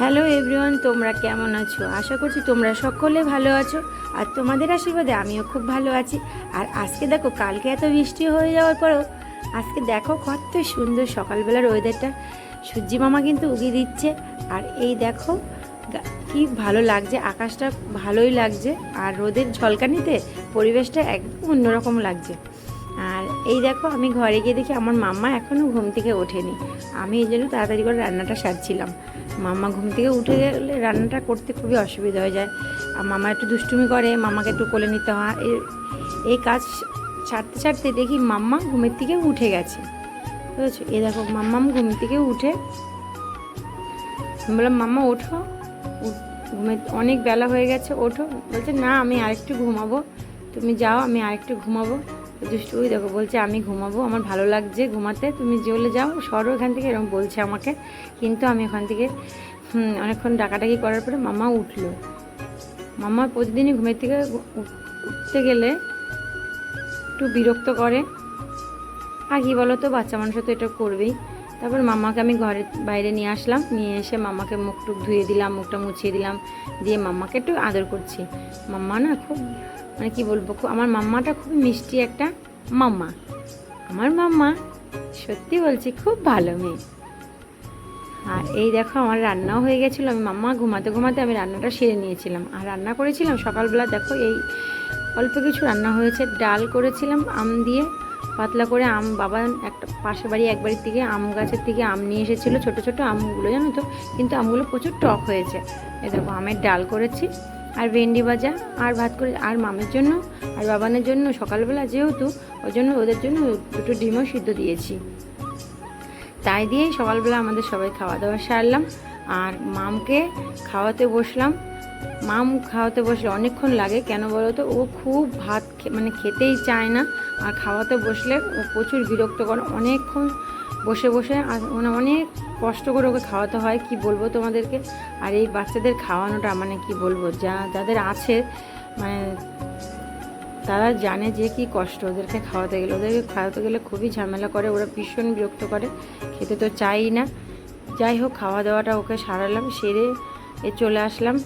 Hello everyone, তোমরা কেমন আছো? আশা করছি তোমরা সকলে ভালো আছো আর তোমাদের আশীর্বাদে আমিও খুব ভালো আছি। আর আজকে দেখো, কালকে এত বৃষ্টি হয়ে যাওয়ার পরেও আজকে দেখো কত সুন্দর সকালবেলার ওয়েদারটা সূর্যি মামা কিন্তু উগিয়ে দিচ্ছে। আর এই দেখো কি ভালো লাগছে, আকাশটা ভালোই লাগছে। আর রোদের ঝলকানিতে পরিবেশটা একদম অন্যরকম লাগছে। এই দেখো, আমি ঘরে গিয়ে দেখি আমার মাম্মা এখনও ঘুম থেকে ওঠেনি। আমি এই জন্য তাড়াতাড়ি করে রান্নাটা সারছিলাম। মাম্মা ঘুম থেকে উঠে গেলে রান্নাটা করতে খুবই অসুবিধা হয়ে যায়। আর মামা একটু দুষ্টুমি করে মামাকে একটু কোলে নিতে হয়। এই কাজ ছাড়তে ছাড়তে দেখি মাম্মা ঘুমের থেকে উঠে গেছে। বুঝেছ? এ দেখো, মাম্মাম ঘুম থেকে উঠে বললাম, মাম্মা, ওঠো। ঘুমে অনেক বেলা হয়ে গেছে, ওঠো। বলছে, না, আমি আরেকটু ঘুমাবো। তুমি যাও, আমি আরেকটু ঘুমাবো। তো দুষ্টু, ওই দেখো বলছে, আমি ঘুমাবো, আমার ভালো লাগছে ঘুমাতে, তুমি জলে যাও, সরো এখান থেকে, এরকম বলছে আমাকে। কিন্তু আমি ওখান থেকে অনেকক্ষণ ডাকাডাকি করার পরে মামা উঠল। মামা প্রতিদিনই ঘুমের থেকে উঠতে গেলে একটু বিরক্ত করে। আর কি বলো তো বাচ্চা মানুষ তো এটা করবেই। তারপর মামাকে আমি ঘরে বাইরে নিয়ে আসলাম। নিয়ে এসে মামাকে মুখ টুক ধুয়ে দিলাম, মুখটা মুছিয়ে দিলাম। দিয়ে মাম্মাকে একটু আদর করছি। মাম্মা না খুব মানে কি বলব, খুব, আমার মাম্মাটা খুব মিষ্টি একটা মাম্মা আমার মাম্মা সত্যি বলছি খুব ভালো মেয়ে। আর এই দেখো আমার রান্নাও হয়ে গেছিল। আমি মাম্মা ঘুমাতে ঘুমাতে আমি রান্নাটা সেরে নিয়েছিলাম। আর রান্না করেছিলাম সকালবেলা, দেখো এই অল্প কিছু রান্না হয়েছে। ডাল করেছিলাম, আম দিয়ে। পাতলা করে আম, বাবা একটা পাশের বাড়ি, এক বাড়ির থেকে আম গাছের থেকে আম নিয়ে এসেছিল, ছোটো ছোটো আমগুলো, জানো তো? কিন্তু আমগুলো প্রচুর টক হয়েছে। এ দেখো, আমের ডাল করেছি, আর ভেন্ডি ভাজা, আর ভাত করে, আর মামের জন্য, আর বাবানের জন্য সকালবেলা যেহেতু, ওই জন্য ওদের জন্য দুটো ডিমও সিদ্ধ দিয়েছি। তাই দিয়েই সকালবেলা আমাদের সবাই খাওয়া দাওয়া সারলাম, আর মামকে খাওয়াতে বসলাম। মাম খাওয়াতে বসলে অনেকক্ষণ লাগে, কেন বলো তো? ও খুব ভাত মানে খেতেই চায় না। আর খাওয়াতে বসলে ও প্রচুর বিরক্ত করে। অনেকক্ষণ বসে বসে আর মানে অনেক কষ্ট করে ওকে খাওয়াতে হয়, কি বলব তোমাদেরকে? আর এই বাচ্চাদের খাওয়ানোটা মানে কি বলব? যা, যাদের আছে মানে তারা জানে যে কি কষ্ট ওদেরকে খাওয়াতে গেলে। ওদেরকে খাওয়াতে গেলে খুবই ঝামেলা করে, ওরা ভীষণ বিরক্ত করে। খেতে তো চাই না। যাই হোক, খাওয়া দাওয়াটা ওকে সারালাম, সেরে এ চলে আসলাম।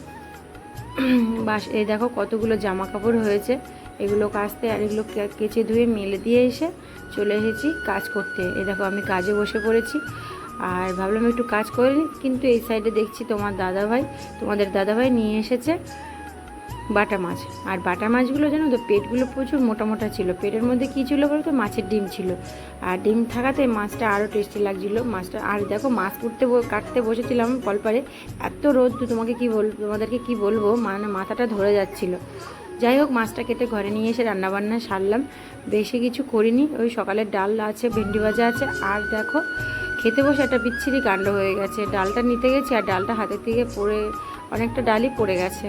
বাস, এই দেখো কতগুলো জামা কাপড় হয়েছে। এগুলো কাচতে আর এগুলো কেচে ধুয়ে মেলে দিয়ে এসে চলে এসেছি কাজ করতে। এই দেখো আমি কাজে বসে পড়েছি। আর ভাবলাম একটু কাজ করে নিই, কিন্তু এই সাইডে দেখছি তোমার দাদাভাই, তোমাদের দাদাভাই নিয়ে এসেছে বাটা মাছ। আর বাটা মাছগুলো জানো তো, পেটগুলো প্রচুর মোটা মোটা ছিল। পেটের মধ্যে কী ছিল বলতো মাছের ডিম ছিল। আর ডিম থাকাতে মাছটা আরও টেস্টি লাগছিল। মাছটা, আর দেখো মাছ কুটতে ব- কাটতে বসেছিলাম কলপারে এত রোদ তোমাকে কি বল তোমাদেরকে কি বলব? মানে মাথাটা ধরে যাচ্ছিল। যাই হোক, মাছটা কেটে ঘরে নিয়ে এসে রান্নাবান্না সারলাম। বেশি কিছু করিনি, ওই সকালের ডাল আছে, ভেন্ডি ভাজা আছে, আর দেখো, খেতে বসে একটা বিচ্ছিরি কাণ্ড হয়ে গেছে। ডালটা নিতে গেছি আর ডালটা হাতের থেকে পড়ে, অনেকটা ডালই পড়ে গেছে।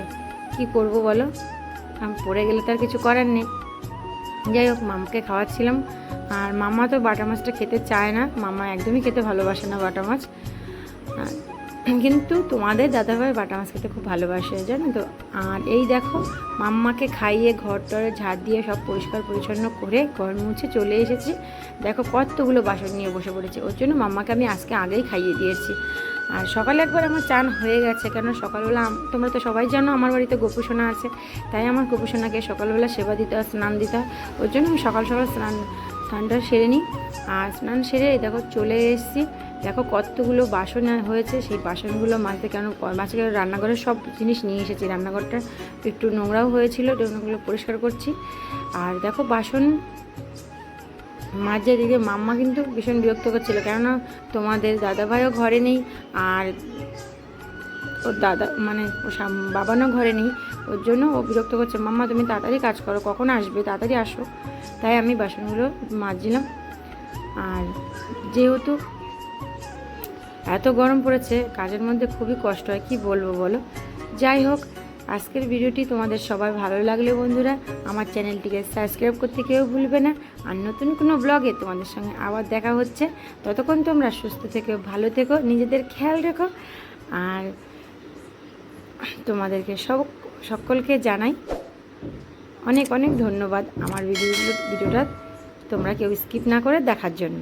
কি করব বলো? আমি, পড়ে গেলে তো আর কিছু করার নেই। যাই হোক, মামাকে খাওয়াচ্ছিলাম। আর মামা তো বাটা মাছটা খেতে চায় না। মামা একদমই খেতে ভালোবাসে না বাটা মাছ। কিন্তু তোমাদের দাদাভাই বাটা মাছ খেতে খুব ভালোবাসে, জানো তো? আর এই দেখো, মাম্মাকে খাইয়ে ঘর টরে ঝাড় দিয়ে সব পরিষ্কার পরিচ্ছন্ন করে ঘর মুছে চলে এসেছি। দেখো, কতগুলো বাসন নিয়ে বসে পড়েছে। ওর জন্য মাম্মাকে আমি আজকে আগেই খাইয়ে দিয়েছি। আর সকালে একবার আমার চান হয়ে গেছে কেন সকালবেলা তোমরা তো সবাই জানো আমার বাড়িতে গোপুসোনা আছে। তাই আমার গোপুসোনাকে সকালবেলা সেবা দিতে হয়, স্নান দিতে হয়। ওর জন্য আমি সকাল সকাল স্নান স্নানটা সেরে নিই। আর স্নান সেরে দেখো চলে এসেছি। দেখো কতগুলো বাসন হয়েছে, সেই বাসনগুলো মাঝে কেন মাঝে রান্নাঘরের সব জিনিস নিয়ে এসেছি। রান্নাঘরটা একটু নোংরাও হয়েছিল ওগুলো পরিষ্কার করছি। আর দেখো বাসন মাঝে দিকে মাম্মা কিন্তু ভীষণ বিরক্ত করছিল, কেননা তোমাদের দাদাভাইও ঘরে নেই আর ওর দাদা মানে ওর বাবানও ঘরে নেই, ওর জন্য ও বিরক্ত করছে। মাম্মা, তুমি তাড়াতাড়ি কাজ করো, কখন আসবে? তাড়াতাড়ি আসো। তাই আমি বাসনগুলো মাজছিলাম। আর যেহেতু এত গরম পড়েছে, কাজের মধ্যে খুবই কষ্ট হয়, কি বলব বলো? যাই হোক, আজকের ভিডিওটি তোমাদের সবার ভালো লাগলে বন্ধুরা, আমার চ্যানেলটিকে সাবস্ক্রাইব করতে কেউ ভুলবে না, আর নতুন কোনো ব্লগে তোমাদের সঙ্গে আবার দেখা হচ্ছে। ততক্ষণ তোমরা সুস্থ থেকো, ভালো থেকো, নিজেদের খেয়াল রেখো, আর তোমাদেরকে সব, সকলকে জানাই অনেক অনেক ধন্যবাদ আমার ভিডিওগুলো ভিডিওটা তোমরা কেউ স্কিপ না করে দেখার জন্য।